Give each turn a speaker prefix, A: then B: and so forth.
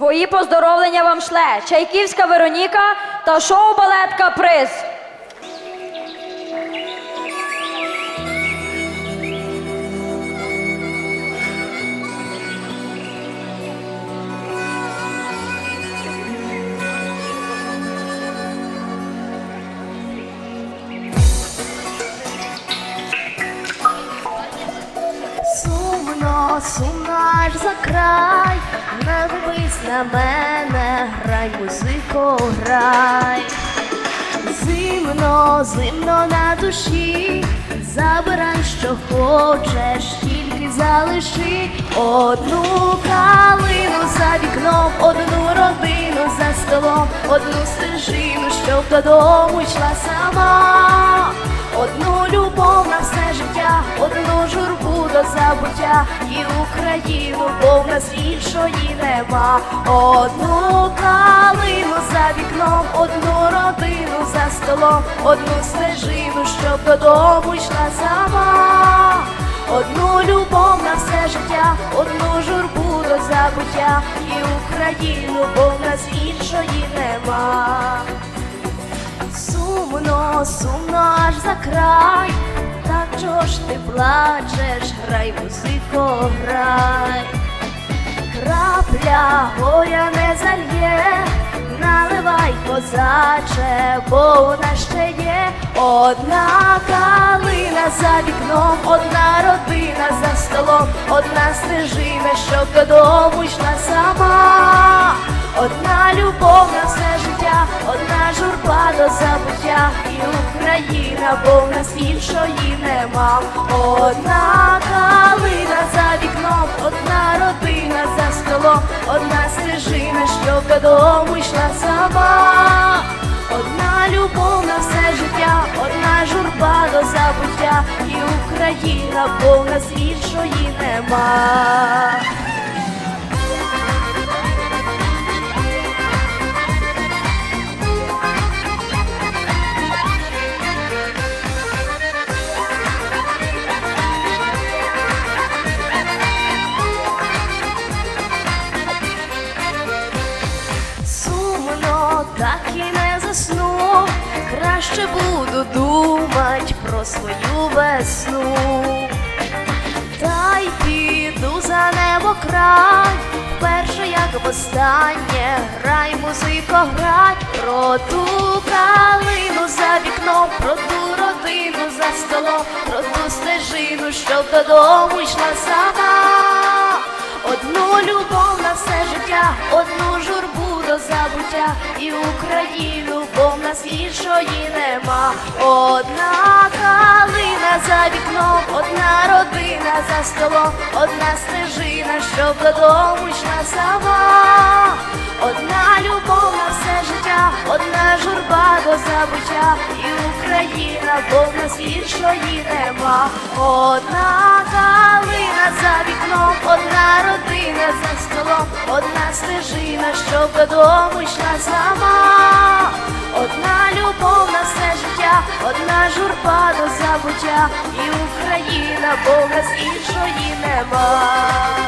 A: Свої поздоровлення вам шле Чайківська Вероніка та шоу-балетка Приз.
B: Сумно, сумно аж за край, не на мене, грай, музико, грай. Зимно, зимно на душі, забирай, що хочеш, тільки залиши одну калину за вікном, одну родину за столом, одну стежину, щоб додому йшла сама, одну любов на все життя, одну журбу забуття і Україну, бо в нас іншої нема. Одну калину за вікном, одну родину за столом, одну стежину, щоб додому йшла сама. Одну любов на все життя, одну журбу до забуття і Україну, бо в нас іншої нема. Сумно, сумно аж за край, ж ти плачеш, грай, музико, грай, крапля горя не зальє, наливай козаче, бо у нас ще є. Одна калина за вікном, одна родина за столом, одна стежина, щоб додому йшла сама. Одна любов на все життя, одна журба до забуття Україна, бо в нас іншої нема. Одна калина за вікном, одна родина за столом, одна стежина, щоб додому йшла сама. Одна любов на все життя, одна журба до забуття і Україна, бо в нас іншої нема. Сумно, так і не засну, краще буду думать про свою весну. Та й піду за небо край, перше як востаннє, грай, музико, грай, про ту калину за вікном, про ту родину за столом, про ту стежину, щоб додому йшла сама. Одну любов на все життя, одну забуття і Україну, бо в нас іншої нема. Одна калина за вікном, одна родина за столом, одна стежина, щоб додому йшла сама. Одна любов на все життя, одна журба до забуття і Україна, бо в нас іншої нема. Одна калина за вікном, одна родина за столом, одна стежина, що додому йшла сама. Одна любов на все життя, одна журба до забуття і Україна, Бога з іншої нема.